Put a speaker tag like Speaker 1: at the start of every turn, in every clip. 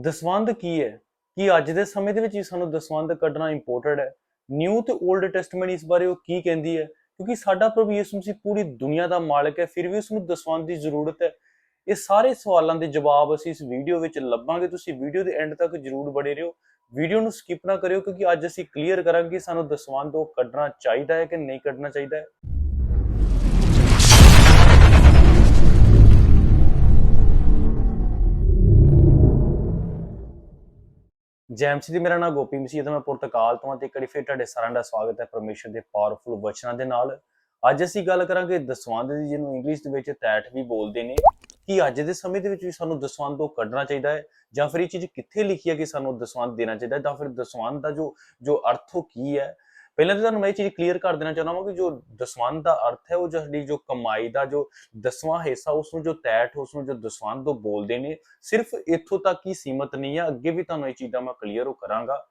Speaker 1: ਦਸਵੰਧ ਕੀ ਹੈ? ਕਿ ਅੱਜ ਦੇ ਸਮੇਂ ਦੇ ਵਿੱਚ ਵੀ ਸਾਨੂੰ ਦਸਵੰਧ ਕੱਢਣਾ ਇੰਪੋਰਟੈਂਟ ਹੈ? ਨਿਊ ਤੇ 올ਡ ਟੈਸਟਮੈਂਟ ਇਸ ਬਾਰੇ ਉਹ ਕੀ ਕਹਿੰਦੀ ਹੈ? ਕਿਉਂਕਿ ਸਾਡਾ ਪ੍ਰਭੂ ਯਿਸੂ ਮਸੀਹ ਪੂਰੀ ਦੁਨੀਆ ਦਾ ਮਾਲਕ ਹੈ, ਫਿਰ ਵੀ ਉਸ ਨੂੰ ਦਸਵੰਧ ਦੀ ਜ਼ਰੂਰਤ ਹੈ। ਇਹ ਸਾਰੇ ਸਵਾਲਾਂ ਦੇ ਜਵਾਬ ਅਸੀਂ ਇਸ ਵੀਡੀਓ ਵਿੱਚ ਲੱਭਾਂਗੇ। ਤੁਸੀਂ ਵੀਡੀਓ ਦੇ ਐਂਡ ਤੱਕ ਜਰੂਰ ਬਣੇ ਰਹੋ। ਵੀਡੀਓ ਨੂੰ ਸਕਿਪ ਨਾ ਕਰਿਓ, ਕਿਉਂਕਿ ਅੱਜ ਅਸੀਂ ਕਲੀਅਰ ਕਰਾਂਗੇ ਸਾਨੂੰ ਦਸਵੰਧ ਉਹ ਕੱਢਣਾ ਚਾਹੀਦਾ ਹੈ ਕਿ ਨਹੀਂ ਕੱਢਣਾ ਚਾਹੀਦਾ ਹੈ। ਜੈਮਸ ਜੀ, ਮੇਰਾ ਨਾਮ ਗੋਪੀ ਮਸੀਹ ਹੈ ਤੇ ਮੈਂ ਪੁਰਤਗਾਲ ਤੋਂ ਹਾਂ ਤੇ ਕੜੀ ਫਿਰ ਤੁਹਾਡੇ ਸਾਰਿਆਂ ਦਾ ਸਵਾਗਤ ਹੈ ਪਰਮੇਸ਼ਰ ਦੇ ਪਾਵਰਫੁਲ ਵਚਨਾਂ ਦੇ ਨਾਲ। ਅੱਜ ਅਸੀਂ ਗੱਲ ਕਰਾਂਗੇ ਦਸਵੰਧ ਦੀ, ਜਿਹਨੂੰ ਇੰਗਲਿਸ਼ ਦੇ ਵਿੱਚ ਤੈਟ ਵੀ ਬੋਲਦੇ ਨੇ। ਕਿ ਅੱਜ ਦੇ ਸਮੇਂ ਦੇ ਵਿੱਚ ਵੀ ਸਾਨੂੰ ਦਸਵੰਧ ਤੋਂ ਕੱਢਣਾ ਚਾਹੀਦਾ ਹੈ? ਜਾਂ ਫਿਰ ਇਹ ਚੀਜ਼ ਕਿੱਥੇ ਲਿਖੀ ਹੈ ਕਿ ਸਾਨੂੰ ਦਸਵੰਧ ਦੇਣਾ ਚਾਹੀਦਾ ਹੈ? ਤਾਂ ਫਿਰ ਦਸਵੰਧ ਦਾ ਜੋ ਜੋ ਅਰਥ ਉਹ ਕੀ ਹੈ? ਪਹਿਲਾਂ ਤਾਂ ਤੁਹਾਨੂੰ ਮੈਂ ਇਹ ਚੀਜ਼ ਕਲੀਅਰ ਕਰ ਦੇਣਾ ਚਾਹੁੰਦਾ ਹਾਂ ਕਿ ਜੋ ਦਸਵੰਧ ਦਾ ਅਰਥ ਹੈ, ਉਹ ਸਾਡੀ ਜੋ ਕਮਾਈ ਦਾ ਜੋ ਦਸਵਾਂ ਹਿੱਸਾ, ਉਸ ਨੂੰ ਜੋ ਤੈਠ, ਉਸ ਨੂੰ ਜੋ ਦਸਵੰਧ ਤੋਂ ਬੋਲਦੇ ਨੇ, ਸਿਰਫ ਇੱਥੋਂ ਤੱਕ ਹੀ ਸੀਮਤ ਨਹੀਂ ਹੈ ਅੱਗੇ ਵੀ ਤੁਹਾਨੂੰ ਇਹ ਚੀਜ਼ਾਂ ਮੈਂ ਕਲੀਅਰ ਉਹ ਕਰਾਂਗਾ।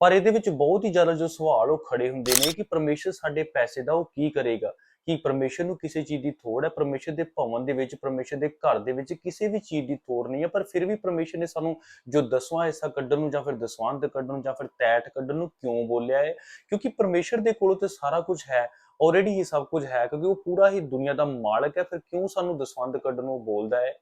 Speaker 1: ਪਰ ਇਹਦੇ ਵਿੱਚ ਬਹੁਤ ਹੀ ਜ਼ਿਆਦਾ ਜੋ ਸਵਾਲ ਉਹ ਖੜੇ ਹੁੰਦੇ ਨੇ ਕਿ ਪਰਮੇਸ਼ਰ ਸਾਡੇ ਪੈਸੇ ਦਾ ਉਹ ਕੀ ਕਰੇਗਾ? ਕਿ ਪਰਮੇਸ਼ਰ ਨੂੰ ਕਿਸੇ ਚੀਜ਼ ਦੀ ਥੋੜ ਹੈ, ਪਰਮੇਸ਼ਰ ਦੇ ਭਵਨ ਦੇ ਵਿੱਚ, ਪਰਮੇਸ਼ਰ ਦੇ ਘਰ ਦੇ ਵਿੱਚ ਕਿਸੇ ਵੀ ਚੀਜ਼ ਦੀ ਥੋੜ ਨਹੀਂ ਹੈ, ਪਰ ਫਿਰ ਵੀ ਪਰਮੇਸ਼ਰ ਨੇ ਸਾਨੂੰ ਜੋ ਦਸਵਾਂ ਹਿੱਸਾ ਕੱਢਣ ਨੂੰ ਜਾਂ ਫਿਰ ਦਸਵੰਧ ਕੱਢਣ ਨੂੰ ਜਾਂ ਫਿਰ ਤੈਟ ਕੱਢਣ ਨੂੰ ਕਿਉਂ ਬੋਲਿਆ ਹੈ? ਕਿਉਂਕਿ ਪਰਮੇਸ਼ਰ ਦੇ ਕੋਲੋਂ ਤੇ ਸਾਰਾ ਕੁਝ ਹੈ ਆਲਰੇਡੀ ਹੀ ਸਭ ਕੁਝ ਹੈ, ਕਿਉਂਕਿ ਉਹ ਪੂਰਾ ਹੀ ਦੁਨੀਆ ਦਾ ਮਾਲਕ ਹੈ, ਫਿਰ ਕਿਉਂ ਸਾਨੂੰ ਦਸਵੰਧ ਕੱਢਣ ਨੂੰ ਬੋਲਦਾ ਹੈ?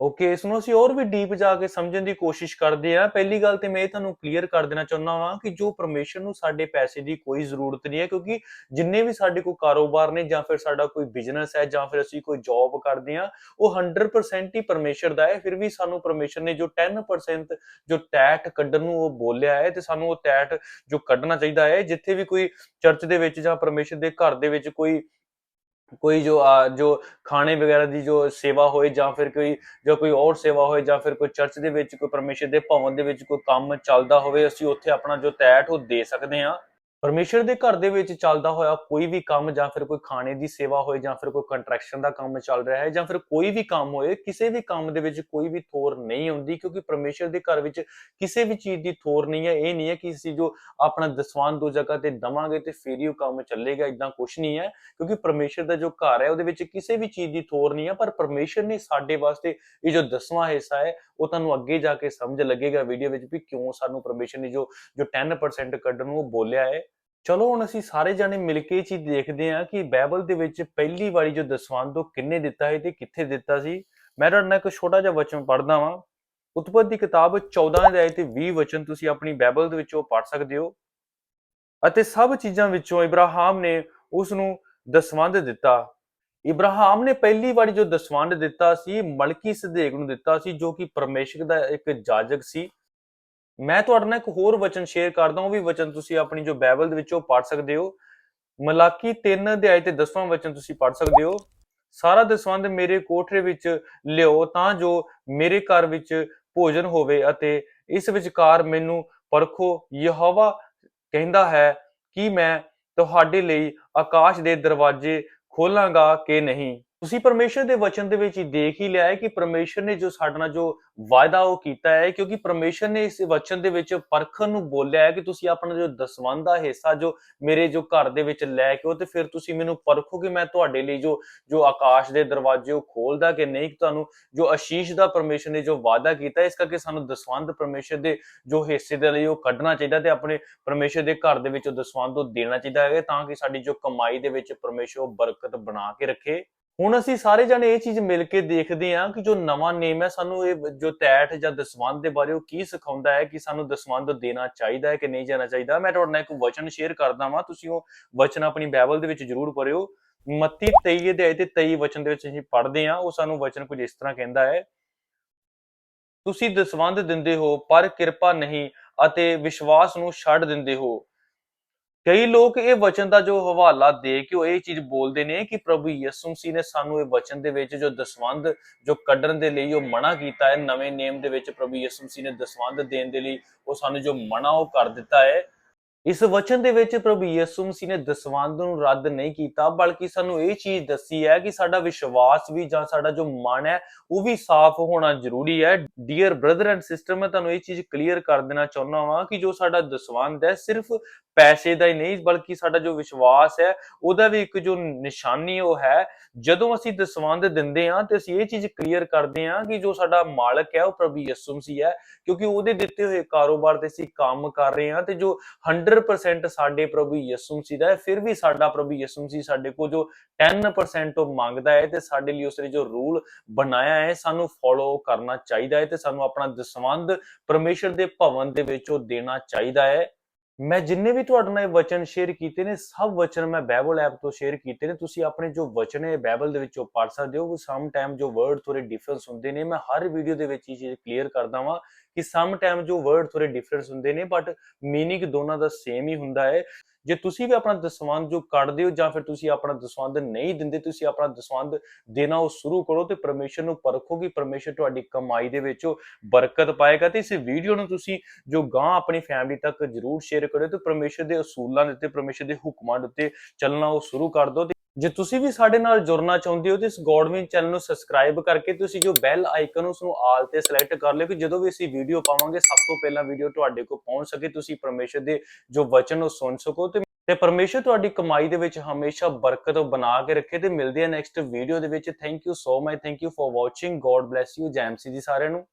Speaker 1: ਓਕੇ ਇਸ ਨੂੰ ਅਸੀਂ ਹੋਰ ਵੀ ਡੀਪ ਜਾ ਕੇ ਸਮਝਣ ਦੀ ਕੋਸ਼ਿਸ਼ ਕਰਦੇ ਆ ਪਹਿਲੀ ਗੱਲ ਤੇ ਮੈਂ ਇਹ ਤੁਹਾਨੂੰ ਕਲੀਅਰ ਕਰ ਦੇਣਾ ਚਾਹੁੰਦਾ ਹਾਂ ਕਿ ਜੋ ਪਰਮੇਸ਼ਰ ਨੂੰ ਸਾਡੇ ਪੈਸੇ ਦੀ ਕੋਈ ਜ਼ਰੂਰਤ ਨਹੀਂ ਹੈ, ਕਿਉਂਕਿ ਜਿੰਨੇ ਵੀ ਸਾਡੇ ਕੋਲ ਕਾਰੋਬਾਰ ਨੇ ਜਾਂ ਫਿਰ ਸਾਡਾ ਕੋਈ ਬਿਜ਼ਨਸ ਹੈ ਜਾਂ ਫਿਰ ਅਸੀਂ ਕੋਈ ਜੌਬ ਕਰਦੇ ਆ ਉਹ 100% ਹੀ ਪਰਮੇਸ਼ਰ ਦਾ ਹੈ। ਫਿਰ ਵੀ ਸਾਨੂੰ ਪਰਮੇਸ਼ਰ ਨੇ ਜੋ 10% ਜੋ ਟੈਟ ਕੱਢਣ ਨੂੰ ਉਹ ਬੋਲਿਆ ਹੈ ਤੇ ਸਾਨੂੰ ਉਹ ਟੈਟ ਜੋ ਕੱਢਣਾ ਚਾਹੀਦਾ ਹੈ। ਜਿੱਥੇ ਵੀ ਕੋਈ ਚਰਚ ਦੇ ਵਿੱਚ ਜਾਂ ਪਰਮੇਸ਼ਰ ਦੇ ਘਰ ਦੇ ਵਿੱਚ ਕੋਈ ਕੋਈ ਜੋ ਜੋ ਖਾਣੇ ਵਗੈਰਾ ਦੀ ਜੋ ਸੇਵਾ ਹੋਏ ਜਾਂ ਫਿਰ ਕੋਈ, ਜੋ ਕੋਈ ਹੋਰ ਸੇਵਾ ਹੋਏ ਜਾਂ ਫਿਰ ਕੋਈ ਚਰਚ ਦੇ ਵਿੱਚ, ਕੋਈ ਪਰਮੇਸ਼ਰ ਦੇ ਭਵਨ ਦੇ ਵਿੱਚ ਕੋਈ ਕੰਮ ਚੱਲਦਾ ਹੋਵੇ, ਅਸੀਂ ਉੱਥੇ ਆਪਣਾ ਜੋ ਤੈਟ ਉਹ ਦੇ ਸਕਦੇ ਹਾਂ। ਪਰਮੇਸ਼ਰ ਦੇ ਘਰ ਦੇ ਵਿੱਚ ਚੱਲਦਾ ਹੋਇਆ ਕੋਈ ਵੀ ਕੰਮ ਜਾਂ ਫਿਰ ਕੋਈ ਖਾਣੇ ਦੀ ਸੇਵਾ ਹੋਏ ਜਾਂ ਫਿਰ ਕੋਈ ਕੰਟਰੈਕਸ਼ਨ ਦਾ ਕੰਮ ਚੱਲ ਰਿਹਾ ਹੈ ਜਾਂ ਫਿਰ ਕੋਈ ਵੀ ਕੰਮ ਹੋਏ, ਕਿਸੇ ਵੀ ਕੰਮ ਦੇ ਵਿੱਚ ਕੋਈ ਵੀ ਥੋਰ ਨਹੀਂ ਹੁੰਦੀ ਕਿਉਂਕਿ ਪਰਮੇਸ਼ਰ ਦੇ ਘਰ ਵਿੱਚ ਕਿਸੇ ਵੀ ਚੀਜ਼ ਦੀ ਥੋਰ ਨਹੀਂ ਹੈ। ਇਹ ਨਹੀਂ ਹੈ ਕਿ ਅਸੀਂ ਜੋ ਆਪਣਾ ਦਸਵਾਨ ਦੋ ਜਗ੍ਹਾ ਤੇ ਦਵਾਂਗੇ ਤੇ ਫਿਰ ਹੀ ਉਹ ਕੰਮ ਚੱਲੇਗਾ ਇਦਾਂ ਕੁਝ ਨਹੀਂ ਹੈ ਕਿਉਂਕਿ ਪਰਮੇਸ਼ਰ ਦਾ ਜੋ ਘਰ ਹੈ ਉਹਦੇ ਵਿੱਚ ਕਿਸੇ ਵੀ ਚੀਜ਼ ਦੀ ਥੋਰ ਨਹੀਂ ਹੈ, ਪਰ ਪਰਮੇਸ਼ਰ ਨੇ ਸਾਡੇ ਵਾਸਤੇ ਇਹ ਜੋ ਦਸਵਾਂ ਹਿੱਸਾ ਹੈ ਉਹ ਤੁਹਾਨੂੰ ਅੱਗੇ ਜਾ ਕੇ ਸਮਝ ਲੱਗੇਗਾ ਵੀਡੀਓ ਵਿੱਚ ਵੀ ਕਿਉਂ ਸਾਨੂੰ ਪਰਮੇਸ਼ਰ ਨੇ ਜੋ ਜੋ 10% ਕੱਢਣ ਨੂੰ ਉਹ ਬੋਲਿਆ ਹੈ। ਚਲੋ ਹੁਣ ਅਸੀਂ ਸਾਰੇ ਜਾਣੇ ਮਿਲ ਕੇ ਇਹ ਚੀਜ਼ ਦੇਖਦੇ ਹਾਂ ਕਿ ਬਾਈਬਲ ਦੇ ਵਿੱਚ ਪਹਿਲੀ ਵਾਰੀ ਜੋ ਦਸਵੰਧ ਉਹ ਕਿੰਨੇ ਦਿੱਤਾ ਹੈ ਤੇ ਕਿੱਥੇ ਦਿੱਤਾ ਸੀ। ਮੈਂ ਤੁਹਾਡੇ ਨਾਲ ਇੱਕ ਛੋਟਾ ਜਿਹਾ ਵਚਨ ਪੜ੍ਹਦਾ ਵਾਂ। ਉਤਪਤ ਦੀ ਕਿਤਾਬ 14 ਅਧਿਆਇ ਤੇ 20 ਵਚਨ ਤੁਸੀਂ ਆਪਣੀ ਬਾਈਬਲ ਦੇ ਵਿੱਚੋਂ ਪੜ੍ਹ ਸਕਦੇ ਹੋ। ਅਤੇ ਸਭ ਚੀਜ਼ਾਂ ਵਿੱਚੋਂ ਇਬਰਾਹਾਮ ਨੇ ਉਸ ਨੂੰ ਦਸਵੰਧ ਦਿੱਤਾ। ਇਬਰਾਹਾਮ ਨੇ ਪਹਿਲੀ ਵਾਰੀ ਜੋ ਦਸਵੰਧ ਦਿੱਤਾ ਸੀ, ਮਲਕੀ ਸਦੇਕ ਨੂੰ ਦਿੱਤਾ ਸੀ, ਜੋ ਕਿ ਪਰਮੇਸ਼ਰ ਦਾ ਇੱਕ ਜਾਜਕ ਸੀ। ਮੈਂ ਤੁਹਾਡੇ ਨਾਲ ਇੱਕ ਹੋਰ ਵਚਨ ਸ਼ੇਅਰ ਕਰਦਾ ਉਹ ਵੀ ਵਚਨ ਤੁਸੀਂ ਆਪਣੀ ਜੋ ਬਾਈਬਲ ਦੇ ਵਿੱਚੋਂ ਪੜ੍ਹ ਸਕਦੇ ਹੋ। ਮਲਾਕੀ 3 ਅਧਿਆਇ ਤੇ 10ਵਾਂ ਵਚਨ ਤੁਸੀਂ ਪੜ੍ਹ ਸਕਦੇ ਹੋ। ਸਾਰਾ ਦਸਵੰਧ ਮੇਰੇ ਕੋਠਰੇ ਵਿੱਚ ਲਿਓ ਤਾਂ ਜੋ ਮੇਰੇ ਘਰ ਵਿੱਚ ਭੋਜਨ ਹੋਵੇ ਅਤੇ ਇਸ ਵਿਚਕਾਰ ਮੈਨੂੰ ਪਰਖੋ। ਯਹੋਵਾ ਕਹਿੰਦਾ ਹੈ ਕਿ ਮੈਂ ਤੁਹਾਡੇ ਲਈ ਆਕਾਸ਼ ਦੇ ਦਰਵਾਜ਼ੇ ਖੋਲਾਂਗਾ ਕਿ ਨਹੀਂ? ਤੁਸੀਂ ਪਰਮੇਸ਼ਰ ਦੇ ਵਚਨ ਦੇ ਵਿੱਚ ਹੀ ਦੇਖ ਹੀ ਲਿਆ ਹੈ ਕਿ ਪਰਮੇਸ਼ਰ ਨੇ ਜੋ ਸਾਡੇ ਨਾਲ ਜੋ ਵਾਅਦਾ ਉਹ ਕੀਤਾ ਹੈ, ਕਿਉਂਕਿ ਪਰਮੇਸ਼ਰ ਨੇ ਇਸ ਵਚਨ ਦੇ ਵਿੱਚ ਪਰਖਣ ਨੂੰ ਬੋਲਿਆ ਹੈ ਕਿ ਤੁਸੀਂ ਆਪਣਾ ਜੋ ਦਸਵੰਧ ਦਾ ਹਿੱਸਾ ਜੋ ਮੇਰੇ ਜੋ ਘਰ ਦੇ ਵਿੱਚ ਲੈ ਕੇ ਉਹ ਤੇ ਫਿਰ ਤੁਸੀਂ ਮੈਨੂੰ ਪਰਖੋ ਕਿ ਮੈਂ ਤੁਹਾਡੇ ਲਈ ਜੋ ਜੋ ਆਕਾਸ਼ ਦੇ ਦਰਵਾਜ਼ੇ ਉਹ ਖੋਲਦਾ ਕਿ ਨਹੀਂ ਤੁਹਾਨੂੰ ਜੋ ਅਸ਼ੀਸ਼ ਦਾ ਪਰਮੇਸ਼ਰ ਨੇ ਜੋ ਵਾਅਦਾ ਕੀਤਾ ਇਸ ਕਰਕੇ ਸਾਨੂੰ ਦਸਵੰਧ ਪਰਮੇਸ਼ਰ ਦੇ ਜੋ ਹਿੱਸੇ ਦੇ ਲਈ ਉਹ ਕੱਢਣਾ ਚਾਹੀਦਾ ਤੇ ਆਪਣੇ ਪਰਮੇਸ਼ਰ ਦੇ ਘਰ ਦੇ ਵਿੱਚ ਉਹ ਦਸਵੰਧ ਉਹ ਦੇਣਾ ਚਾਹੀਦਾ ਹੈ ਤਾਂ ਕਿ ਸਾਡੀ ਜੋ ਕਮਾਈ ਦੇ ਵਿੱਚ ਪਰਮੇਸ਼ਰ ਉਹ ਬਰਕਤ ਬਣਾ ਕੇ ਰੱਖੇ। ਹੁਣ ਅਸੀਂ ਸਾਰੇ ਜਣੇ ਇਹ ਚੀਜ਼ ਮਿਲ ਕੇ ਦੇਖਦੇ ਹਾਂ ਕਿ ਜੋ ਨਵਾਂ ਨੇਮ ਹੈ, ਸਾਨੂੰ ਇਹ ਜੋ ਤੈਠ ਜਾਂ ਦਸਵੰਧ ਦੇ ਬਾਰੇ ਉਹ ਕੀ ਸਿਖਾਉਂਦਾ ਹੈ, ਕਿ ਸਾਨੂੰ ਦਸਵੰਧ ਦੇਣਾ ਚਾਹੀਦਾ ਹੈ ਕਿ ਨਹੀਂ ਦੇਣਾ ਚਾਹੀਦਾ। ਮੈਂ ਤੁਹਾਡੇ ਨਾਲ ਇੱਕ ਵਚਨ ਸ਼ੇਅਰ ਕਰਦਾ ਵਾਂ, ਤੁਸੀਂ ਉਹ ਵਚਨ ਆਪਣੀ ਬਾਈਬਲ ਦੇ ਵਿੱਚ ਜ਼ਰੂਰ ਪੜਿਓ ਮੱਤੀ 23 ਅਧਿਆਇ ਤੇ 23 ਵਚਨ ਦੇ ਵਿੱਚ ਅਸੀਂ ਪੜ੍ਹਦੇ ਹਾਂ, ਉਹ ਸਾਨੂੰ ਵਚਨ ਕੁਝ ਇਸ ਤਰ੍ਹਾਂ ਕਹਿੰਦਾ ਹੈ, ਤੁਸੀਂ ਦਸਵੰਧ ਦਿੰਦੇ ਹੋ, ਪਰ ਕਿਰਪਾ ਨਹੀਂ ਅਤੇ ਵਿਸ਼ਵਾਸ ਨੂੰ ਛੱਡ ਦਿੰਦੇ ਹੋ। ਕਈ ਲੋਕ ਇਹ ਵਚਨ ਦਾ ਜੋ ਹਵਾਲਾ ਦੇ ਕੇ ਉਹ ਇਹ ਚੀਜ਼ ਬੋਲਦੇ ਨੇ ਕਿ ਪ੍ਰਭੂ ਯਿਸੂ ਮਸੀਹ ਨੇ ਸਾਨੂੰ ਇਹ ਵਚਨ ਦੇ ਵਿੱਚ ਜੋ ਦਸਵੰਧ, ਜੋ ਕੱਢਣ ਦੇ ਲਈ ਉਹ ਮਨਾ ਕੀਤਾ ਹੈ, ਨਵੇਂ ਨੇਮ ਦੇ ਵਿੱਚ ਪ੍ਰਭੂ ਯਿਸੂ ਮਸੀਹ ਨੇ ਦਸਵੰਧ ਦੇਣ ਦੇ ਲਈ ਉਹ ਸਾਨੂੰ ਜੋ ਮਨਾ ਉਹ ਕਰ ਦਿੱਤਾ ਹੈ ਇਸ ਵਚਨ ਦੇ ਵਿੱਚ ਪ੍ਰਭੂ ਯਿਸੂ ਮਸੀਹ ਨੇ ਦਸਵੰਧ ਨੂੰ ਰੱਦ ਨਹੀਂ ਕੀਤਾ, ਬਲਕਿ ਸਾਨੂੰ ਇਹ ਚੀਜ਼ ਦੱਸੀ ਹੈ ਕਿ ਸਾਡਾ ਵਿਸ਼ਵਾਸ ਵੀ ਜਾਂ ਸਾਡਾ ਜੋ ਮਨ ਹੈ, ਉਹ ਵੀ ਸਾਫ਼ ਹੋਣਾ ਜ਼ਰੂਰੀ ਹੈ। ਡੀਅਰ ਬ੍ਰਦਰ ਐਂਡ ਸਿਸਟਰ ਮੈਂ ਤੁਹਾਨੂੰ ਇਹ ਚੀਜ਼ ਕਲੀਅਰ ਕਰ ਦੇਣਾ ਚਾਹੁੰਦਾ ਹਾਂ ਕਿ ਜੋ ਸਾਡਾ ਦਸਵੰਧ ਹੈ, ਸਿਰਫ ਪੈਸੇ ਦਾ ਹੀ ਨਹੀਂ, ਬਲਕਿ ਸਾਡਾ ਜੋ ਵਿਸ਼ਵਾਸ ਹੈ, ਉਹਦਾ ਵੀ ਇੱਕ ਜੋ ਨਿਸ਼ਾਨੀ ਉਹ ਹੈ। ਜਦੋਂ ਅਸੀਂ ਦਸਵੰਧ ਦਿੰਦੇ ਹਾਂ ਤੇ ਅਸੀਂ ਇਹ ਚੀਜ਼ ਕਲੀਅਰ ਕਰਦੇ ਹਾਂ ਕਿ ਜੋ ਸਾਡਾ ਮਾਲਕ ਹੈ, ਉਹ ਪ੍ਰਭੂ ਯਿਸੂ ਮਸੀਹ ਹੈ, ਕਿਉਂਕਿ ਉਹਦੇ ਦਿੱਤੇ ਹੋਏ ਕਾਰੋਬਾਰ ਤੇ ਅਸੀਂ ਕੰਮ ਕਰ ਰਹੇ ਹਾਂ ਤੇ ਜੋ 100% ਸਾਡੇ ਪ੍ਰਭੂ ਯਿਸੂ ਮਸੀਹ ਦਾ ਹੈ, ਫਿਰ ਵੀ ਸਾਡਾ ਪ੍ਰਭੂ ਯਿਸੂ ਮਸੀਹ ਸਾਡੇ ਕੋਲ ਜੋ 10% ਉਹ ਮੰਗਦਾ ਹੈ ਤੇ ਸਾਡੇ ਲਈ ਉਸਨੇ ਜੋ ਰੂਲ ਬਣਾਇਆ ਹੈ, ਸਾਨੂੰ ਫੋਲੋ ਕਰਨਾ ਚਾਹੀਦਾ ਹੈ ਤੇ ਸਾਨੂੰ ਆਪਣਾ ਦਸਵੰਧ ਪਰਮੇਸ਼ਰ ਦੇ ਭਵਨ ਦੇ ਵਿੱਚ ਉਹ ਦੇਣਾ ਚਾਹੀਦਾ ਹੈ। ਮੈਂ ਜਿੰਨੇ ਵੀ ਤੁਹਾਡੇ ਨਾਲ ਇਹ ਵਚਨ ਸ਼ੇਅਰ ਕੀਤੇ ਨੇ, ਸਭ ਵਚਨ ਮੈਂ ਬਾਈਬਲ ਐਪ ਤੋਂ ਸ਼ੇਅਰ ਕੀਤੇ ਨੇ। ਤੁਸੀਂ ਆਪਣੇ ਜੋ ਵਚਨ ਹੈ ਬਾਈਬਲ ਦੇ ਵਿੱਚੋਂ ਪੜ੍ਹ ਸਕਦੇ ਹੋ। ਸਮ ਟਾਈਮ ਜੋ ਵਰਡ ਥੋੜੇ ਡਿਫਰੈਂਸ ਹੁੰਦੇ ਨੇ। ਮੈਂ ਹਰ ਵੀਡੀਓ ਦੇ ਵਿੱਚ ਇਹ ਚੀਜ਼ ਕਲੀਅਰ ਕਰਦਾ ਵਾਂ ਕਿ ਸਮ ਟਾਈਮ ਜੋ ਵਰਡ ਥੋੜੇ ਡਿਫਰੈਂਸ ਹੁੰਦੇ ਨੇ ਬਟ ਮੀਨਿੰਗ ਦੋਨਾਂ ਦਾ ਸੇਮ ਹੀ ਹੁੰਦਾ ਹੈ। ਜੇ ਤੁਸੀਂ ਵੀ ਆਪਣਾ ਦਸਵੰਧ ਜੋ ਕੱਢਦੇ ਹੋ ਜਾਂ ਫਿਰ ਤੁਸੀਂ ਆਪਣਾ ਦਸਵੰਧ ਨਹੀਂ ਦਿੰਦੇ, ਤੁਸੀਂ ਆਪਣਾ ਦਸਵੰਧ ਦੇਣਾ ਉਹ ਸ਼ੁਰੂ ਕਰੋ ਤੇ ਪਰਮੇਸ਼ਰ ਨੂੰ ਪਰਖੋ ਕਿ ਪਰਮੇਸ਼ਰ ਤੁਹਾਡੀ ਕਮਾਈ ਦੇ ਵਿੱਚ ਬਰਕਤ ਪਾਏਗਾ ਤੇ ਇਸ ਵੀਡੀਓ ਨੂੰ ਤੁਸੀਂ ਜੋ ਗਾਂ ਆਪਣੀ ਫੈਮਿਲੀ ਤੱਕ ਜਰੂਰ ਸ਼ੇਅਰ ਕਰਿਓ ਤੇ ਪਰਮੇਸ਼ਰ ਦੇ ਅਸੂਲਾਂ ਦੇ ਉੱਤੇ, ਪਰਮੇਸ਼ਰ ਦੇ ਹੁਕਮਾਂ ਦੇ ਉੱਤੇ ਚੱਲਣਾ ਉਹ ਸ਼ੁਰੂ ਕਰ ਦਿਓ ਜੇ ਤੁਸੀਂ ਵੀ ਸਾਡੇ ਨਾਲ ਜੁੜਨਾ ਚਾਹੁੰਦੇ ਹੋ ਤਾਂ ਇਸ ਗੋਡਵਿਨ ਚੈਨਲ ਨੂੰ ਸਬਸਕ੍ਰਾਈਬ ਕਰਕੇ ਤੁਸੀਂ ਜੋ ਬੈਲ ਆਈਕਨ ਉਸ ਨੂੰ ਆਲ ਤੇ ਸਿਲੈਕਟ ਕਰ ਲਿਓ ਕਿ ਜਦੋਂ ਵੀ ਅਸੀਂ ਵੀਡੀਓ ਪਾਵਾਂਗੇ, ਸਭ ਤੋਂ ਪਹਿਲਾਂ ਵੀਡੀਓ ਤੁਹਾਡੇ ਕੋਲ ਪਹੁੰਚ ਸਕੇ, ਤੁਸੀਂ ਪਰਮੇਸ਼ਰ ਦੇ ਜੋ ਵਚਨ ਉਹ ਸੁਣ ਸਕੋ ਤੇ ਤੇ ਪਰਮੇਸ਼ਰ ਤੁਹਾਡੀ ਕਮਾਈ ਦੇ ਵਿੱਚ ਹਮੇਸ਼ਾ ਬਰਕਤ ਬਣਾ ਕੇ ਰੱਖੇ ਤੇ ਮਿਲਦੇ ਆ ਨੈਕਸਟ ਵੀਡੀਓ ਦੇ ਵਿੱਚ। Thank you so much thank you for watching god bless you ਜੈਮਸੀ ਜੀ ਸਾਰਿਆਂ ਨੂੰ।